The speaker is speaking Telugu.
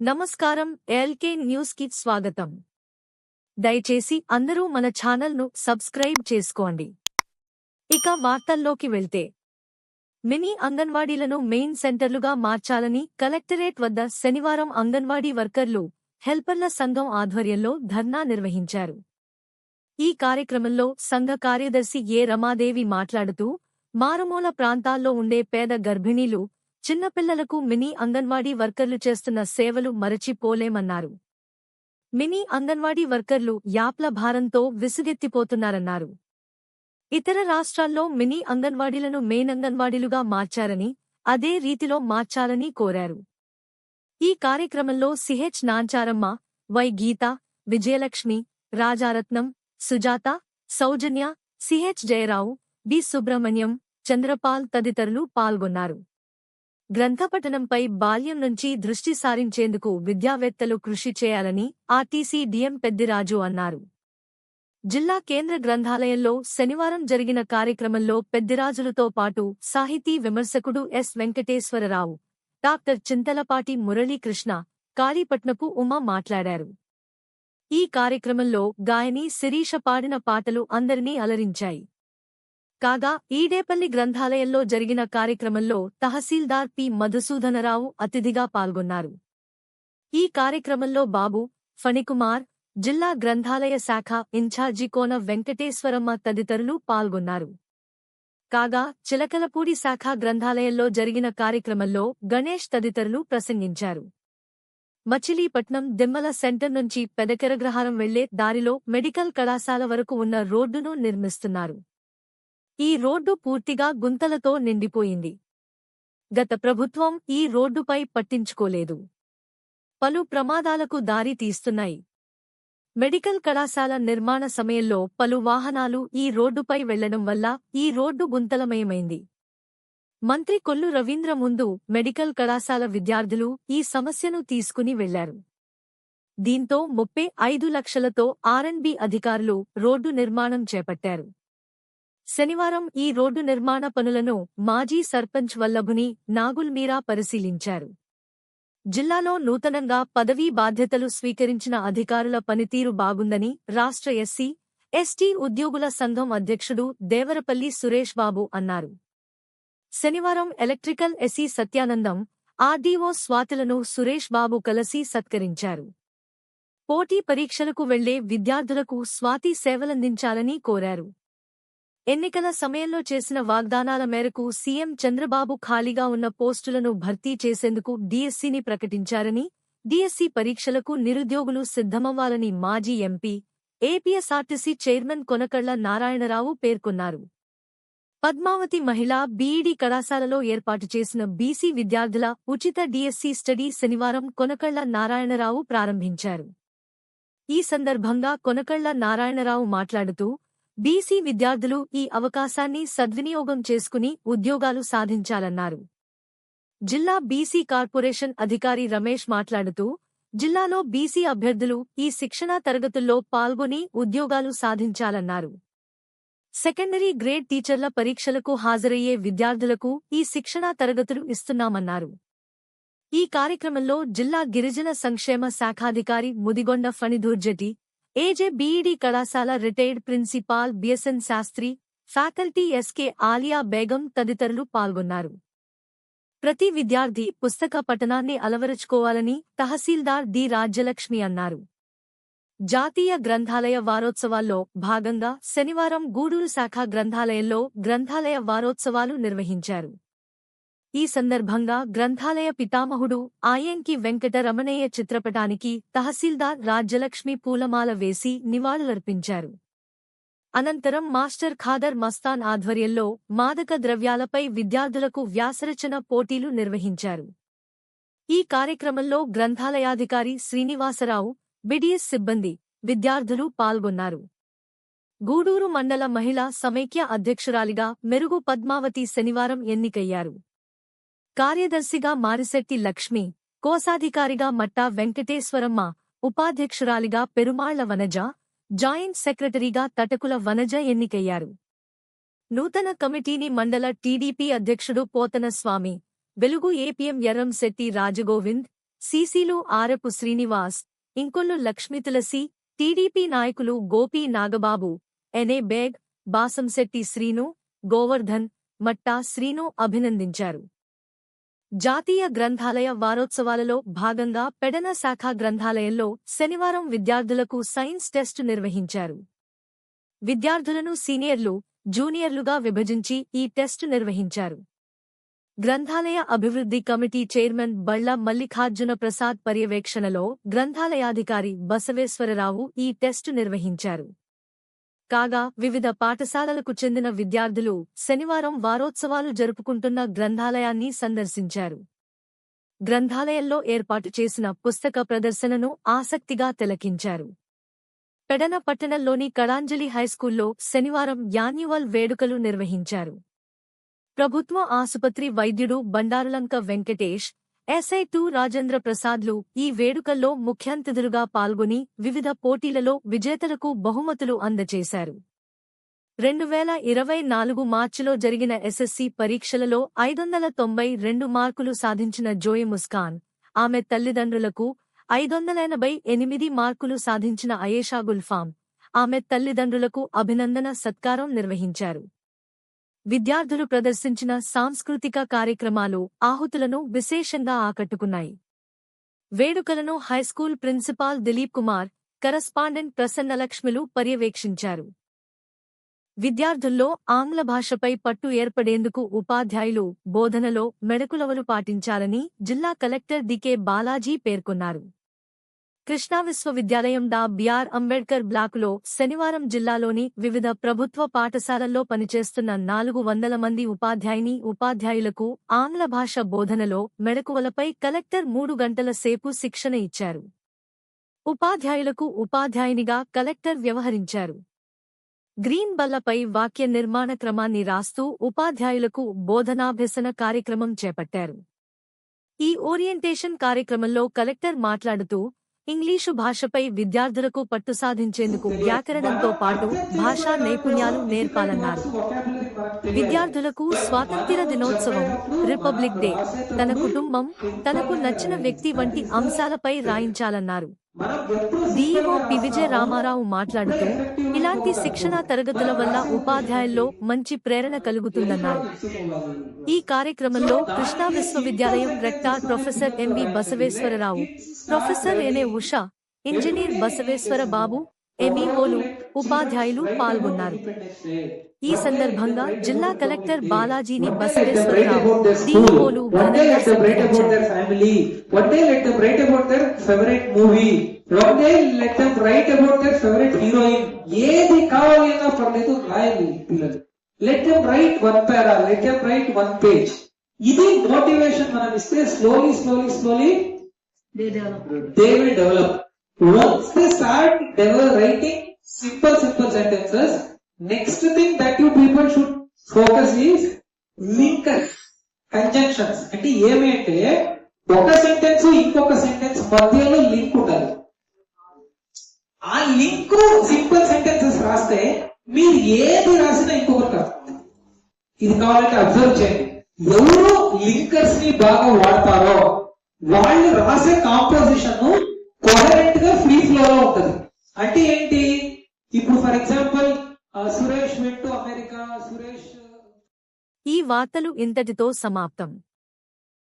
నమస్కారం ఎల్కే న్యూస్కి స్వాగతం. దయచేసి అందరూ మన ఛానల్ను సబ్స్క్రైబ్ చేసుకోండి. ఇక వార్తల్లోకి వెళ్తే. మినీ అంగన్వాడీలను మెయిన్ సెంటర్లుగా మార్చాలని కలెక్టరేట్ వద్ద శనివారం అంగన్వాడీ వర్కర్లు హెల్పర్ల సంఘం ఆధ్వర్యంలో ధర్నా నిర్వహించారు. ఈ కార్యక్రమంలో సంఘ కార్యదర్శి ఏ రమాదేవి మాట్లాడుతూ మారుమూల ప్రాంతాల్లో ఉండే పేద గర్భిణీలు చిన్నపిల్లలకు మినీ అంగన్వాడీ వర్కర్లు చేస్తున్న సేవలు మరచిపోలేమన్నారు. మినీ అంగన్వాడీ వర్కర్లు యాప్ల భారంతో విసుగెత్తిపోతున్నారన్నారు. ఇతర రాష్ట్రాల్లో మినీ అంగన్వాడీలను మెయిన్ అంగన్వాడీలుగా మార్చారని అదే రీతిలో మార్చాలని కోరారు. ఈ కార్యక్రమంలో CH Nancharamma Y Geetha Vijayalakshmi Rajaratnam Sujatha Soujanya CH Jayarao B Subrahmanyam Chandrapal తదితరులు పాల్గొన్నారు. గ్రంథపఠనంపై బాల్యం నుంచి దృష్టి సారించేందుకు విద్యావేత్తలు కృషి చేయాలని ఆర్టీసీ డిఎం పెద్దిరాజు అన్నారు. జిల్లా కేంద్ర గ్రంథాలయంలో శనివారం జరిగిన కార్యక్రమంలో పెద్దిరాజులతో పాటు సాహితీ విమర్శకుడు ఎస్ వెంకటేశ్వరరావు డాక్టర్ చింతలపాటి మురళీకృష్ణ కాళీపట్నపు ఉమ మాట్లాడారు. ఈ కార్యక్రమంలో గాయని శిరీష పాడిన పాటలు అందరినీ అలరించాయి. కాగా ఈడేపల్లి గ్రంథాలయంలో జరిగిన కార్యక్రమంలో తహసీల్దార్ పి. మధుసూదనరావు అతిథిగా పాల్గొన్నారు. ఈ కార్యక్రమంలో బాబు ఫణికుమార్ జిల్లా గ్రంథాలయ శాఖ ఇన్ఛార్జి కోన వెంకటేశ్వరమ్మ తదితరులు పాల్గొన్నారు. కాగా చిలకలపూడి శాఖ గ్రంథాలయంలో జరిగిన కార్యక్రమంలో గణేష్ తదితరులు ప్రసంగించారు. మచిలీపట్నం దిమ్మల సెంటర్ నుంచి పెదకెరగ్రహారం వెళ్ళే దారిలో మెడికల్ కళాశాల వరకు ఉన్న రోడ్డును నిర్మిస్తున్నారు. ఈ రోడ్డు పూర్తిగా గుంతలతో నిండిపోయింది. గత ప్రభుత్వం ఈ రోడ్డుపై పట్టించుకోలేదు. పలు ప్రమాదాలకు దారి తీస్తున్నాయి. మెడికల్ కళాశాల నిర్మాణ సమయంలో పలు వాహనాలు ఈ రోడ్డుపై వెళ్ళడం వల్ల ఈ రోడ్డు గుంతలమయమైంది. మంత్రి కొల్లు రవీంద్ర ముందు మెడికల్ కళాశాల విద్యార్థులు ఈ సమస్యను తీసుకుని వెళ్ళారు. దీంతో ముప్పై ఐదు లక్షలతో ఆర్ఎన్బి అధికారులు రోడ్డు నిర్మాణం చేపట్టారు. శనివారం ఈ రోడ్డు నిర్మాణ పనులను మాజీ సర్పంచ్ వల్లభుని నాగుల్ మీరా పరిశీలించారు. జిల్లాలో నూతనంగా పదవీ బాధ్యతలు స్వీకరించిన అధికారుల పనితీరు బాగుందని రాష్ట్ర ఎస్సీ ఎస్టీ ఉద్యోగుల సంఘం అధ్యక్షుడు దేవరపల్లి సురేష్ బాబు అన్నారు. శనివారం ఎలక్ట్రికల్ ఎస్సీ సత్యానందం ఆర్డీఓ స్వాతులను సురేష్ బాబు కలిసి సత్కరించారు. పోటీ పరీక్షలకు వెళ్ళే విద్యార్థులకు స్వాతి సేవలందించాలని కోరారు. ఎన్నికల సమయంలో చేసిన వాగ్దానాల మేరకు సీఎం చంద్రబాబు ఖాళీగా ఉన్న పోస్టులను భర్తీ చేసేందుకు డీఎస్సీని ప్రకటించారని డీఎస్సీ పరీక్షలకు నిరుద్యోగులు సిద్ధమవ్వాలని మాజీ MP APSRTC chairman Konakalla Narayanarao పేర్కొన్నారు. పద్మావతి మహిళా బీఈడీ కళాశాలలో ఏర్పాటు చేసిన బీసీ విద్యార్థుల ఉచిత డీఎస్సీ స్టడీ శనివారం కొనకళ్ళ నారాయణరావు ప్రారంభించారు. ఈ సందర్భంగా కొనకళ్ళ నారాయణరావు మాట్లాడుతూ బీసీ విద్యార్థులు ఈ అవకాశాన్ని సద్వినియోగం చేసుకుని ఉద్యోగాలు సాధించాలన్నారు. జిల్లా బీసీ కార్పొరేషన్ అధికారి రమేష్ మాట్లాడుతూ జిల్లాలో బీసీ అభ్యర్థులు ఈ శిక్షణా తరగతుల్లో పాల్గొని ఉద్యోగాలు సాధించాలన్నారు. సెకండరీ గ్రేడ్ టీచర్ల పరీక్షలకు హాజరయ్యే విద్యార్థులకు ఈ శిక్షణా తరగతులు ఇస్తున్నామన్నారు. ఈ కార్యక్రమంలో జిల్లా గిరిజన సంక్షేమ శాఖాధికారి ముదిగొండ ఫణిధూర్జటి ఏజే బీఈడి కళాశాల retired principal BSN Sastry faculty SK Aliya Begum తదితరులు పాల్గొన్నారు. ప్రతి విద్యార్థి పుస్తక పఠనాన్ని అలవరుచుకోవాలని తహసీల్దార్ డి రాజ్యలక్ష్మి అన్నారు. జాతీయ గ్రంథాలయ వారోత్సవాల్లో భాగంగా శనివారం గూడూరు శాఖ గ్రంథాలయంలో గ్రంథాలయ వారోత్సవాలు నిర్వహించారు. ఈ సందర్భంగా గ్రంథాలయ పితామహుడు ఆయంకి వెంకటరమణయ్య చిత్రపటానికి తహసీల్దార్ రాజ్యలక్ష్మి పూలమాల వేసి నివాళులర్పించారు. అనంతరం మాస్టర్ ఖాదర్ మస్తాన్ ఆధ్వర్యంలో మాదక ద్రవ్యాలపై విద్యార్థులకు వ్యాసరచన పోటీలు నిర్వహించారు. ఈ కార్యక్రమంలో గ్రంథాలయాధికారి శ్రీనివాసరావు బిడిఎస్ సిబ్బంది విద్యార్థులు పాల్గొన్నారు. గూడూరు మండల మహిళా సమైక్య అధ్యక్షురాలిగా మెరుగు పద్మావతి శనివారం ఎన్నికయ్యారు. కార్యదర్శిగా మారిశెట్టి లక్ష్మి కోశాధికారిగా మట్టా వెంకటేశ్వరమ్మ ఉపాధ్యక్షురాలిగా పెరుమాళ్ళ వనజ జాయింట్ సెక్రటరీగా తటకుల వనజ ఎన్నికయ్యారు. నూతన కమిటీని మండల టీడీపీ అధ్యక్షుడు పోతన స్వామి వెలుగు ఏపీఎం ఎర్రంశెట్టి రాజగోవింద్ సీసీలు ఆరపు శ్రీనివాస్ ఇంకొల్లు లక్ష్మితులసి టీడీపీ నాయకులు గోపీ నాగబాబు ఎనే బేగ్ బాసంశెట్టి శ్రీను గోవర్ధన్ మట్టా శ్రీను అభినందించారు. జాతీయ గ్రంథాలయ వారోత్సవాలలో భాగంగా పెడన శాఖ గ్రంథాలయంలో శనివారం విద్యార్థులకు సైన్స్ టెస్టు నిర్వహించారు. విద్యార్థులను సీనియర్లు జూనియర్లుగా విభజించి ఈ టెస్టు నిర్వహించారు. గ్రంథాలయ అభివృద్ధి కమిటీ చైర్మన్ బళ్ళ మల్లికార్జున ప్రసాద్ పర్యవేక్షణలో గ్రంథాలయాధికారి బసవేశ్వరరావు ఈ టెస్టు నిర్వహించారు. కాగా వివిధ పాఠశాలలకు చెందిన విద్యార్థులు శనివారం వారోత్సవాలు జరుపుకుంటున్న గ్రంథాలయాన్ని సందర్శించారు. గ్రంథాలయంలో ఏర్పాటు చేసిన పుస్తక ప్రదర్శనను ఆసక్తిగా తిలకించారు. పెడన పట్టణంలోని కళాంజలి హైస్కూల్లో శనివారం యాన్యువల్ వేడుకలు నిర్వహించారు. ప్రభుత్వ ఆసుపత్రి వైద్యుడు బండారులంక వెంకటేష్ ఎస్ఐ టూ రాజేంద్ర ప్రసాద్లు ఈ వేడుకల్లో ముఖ్యంతిథులుగా పాల్గొని వివిధ పోటీలలో విజేతలకు బహుమతులు అందజేశారు. రెండు వేల ఇరవై నాలుగు మార్చిలో జరిగిన ఎస్ఎస్సి పరీక్షలలో ఐదు వందల తొంభై రెండు మార్కులు సాధించిన జోయి ముస్కాన్ ఆమె తల్లిదండ్రులకు ఐదు వందల ఎనభై ఎనిమిది మార్కులు సాధించిన అయేషా గుల్ఫాం ఆమె తల్లిదండ్రులకు అభినందన సత్కారం నిర్వహించారు. విద్యార్థులు ప్రదర్శించిన సాంస్కృతిక కార్యక్రమాలు ఆహుతులను విశేషంగా ఆకట్టుకున్నాయి. వేడుకలను high school principal Dilip Kumar correspondent ప్రసన్నలక్ష్మిలు పర్యవేక్షించారు. విద్యార్థుల్లో ఆంగ్ల భాషపై పట్టు ఏర్పడేందుకు ఉపాధ్యాయులు బోధనలో మెడకులవలు పాటించాలని జిల్లా కలెక్టర్ డికే బాలాజీ పేర్కొన్నారు. కృష్ణా విశ్వవిద్యాలయం డా బిఆర్ అంబేడ్కర్ బ్లాకులో శనివారం జిల్లాలోని వివిధ ప్రభుత్వ పాఠశాలల్లో పనిచేస్తున్న నాలుగు వందల మంది ఉపాధ్యాయుని ఉపాధ్యాయులకు ఆంగ్ల భాష బోధనలో మెడకువలపై కలెక్టర్ మూడు గంటల సేపు శిక్షణ ఇచ్చారు. ఉపాధ్యాయులకు ఉపాధ్యాయునిగా కలెక్టర్ వ్యవహరించారు. గ్రీన్ బల్లపై వాక్య నిర్మాణ క్రమాన్ని రాస్తూ ఉపాధ్యాయులకు బోధనాభ్యసన కార్యక్రమం చేపట్టారు. ఈ ఓరియంటేషన్ కార్యక్రమంలో కలెక్టర్ మాట్లాడుతూ ఇంగ్లీషు భాషపై విద్యార్థులకు పట్టు సాధించేందుకు వ్యాకరణంతో పాటు భాషా నైపుణ్యాలు నేర్పాలన్నారు. విద్యార్థులకు స్వాతంత్ర్య దినోత్సవం రిపబ్లిక్ డే తన కుటుంబం తనకు నచ్చిన వ్యక్తి వంటి అంశాలపై రాయించాలన్నారు. డిఈఓ పి విజయ రామారావు మాట్లాడుతూ ఇలాంటి శిక్షణా తరగతుల వల్ల ఉపాధ్యాయుల్లో మంచి ప్రేరణ కలుగుతుందన్నారు. ఈ కార్యక్రమంలో కృష్ణా విశ్వవిద్యాలయం rector professor MV Basaveswararao professor ఎనే Usha engineer Basaveswara Babu ఎంఈఓలు ఉపాధ్యాయులు పాల్గొన్నారు. ఈ సందర్భంగా జిల్లా కలెక్టర్ బాలాజీని బసవేశ్వరరావు ఘనంగా సత్కరించారు favorite heroine. ఏది కావాలి అన్నా పర్లేదు రాయాలి పిల్లలు. Let them write one para let them write one page ఇది మోటివేషన్ మనం ఇస్తే slowly slowly slowly they will develop once they start develop writing simple simple sentences next thing that you people should focus is linkers conjunctions అంటే ఏమి అంటే ఒక సెంటెన్స్ ఇంకొక సెంటెన్స్ మధ్యలో లింక్ ఉండాలి. ఆ లింక్ సింపుల్ సెంటెన్సెస్ రాస్తే మీరు ఏది రాసినా ఇంకొకరికి అర్థం ఇది కావాలంటే అబ్జర్వ్ చేయండి. ఎవరు లింకర్స్ని బాగా వాడతారో వాళ్ళు రాసే కాంపోజిషన్ కోహరెంట్గా ఫ్రీ ఫ్లో లో ఉంటది. అంటే ఏంటి? ఇప్పుడు for example Suresh went America Suresh ఈ వార్తలు ఇంతటితో సమాప్తం.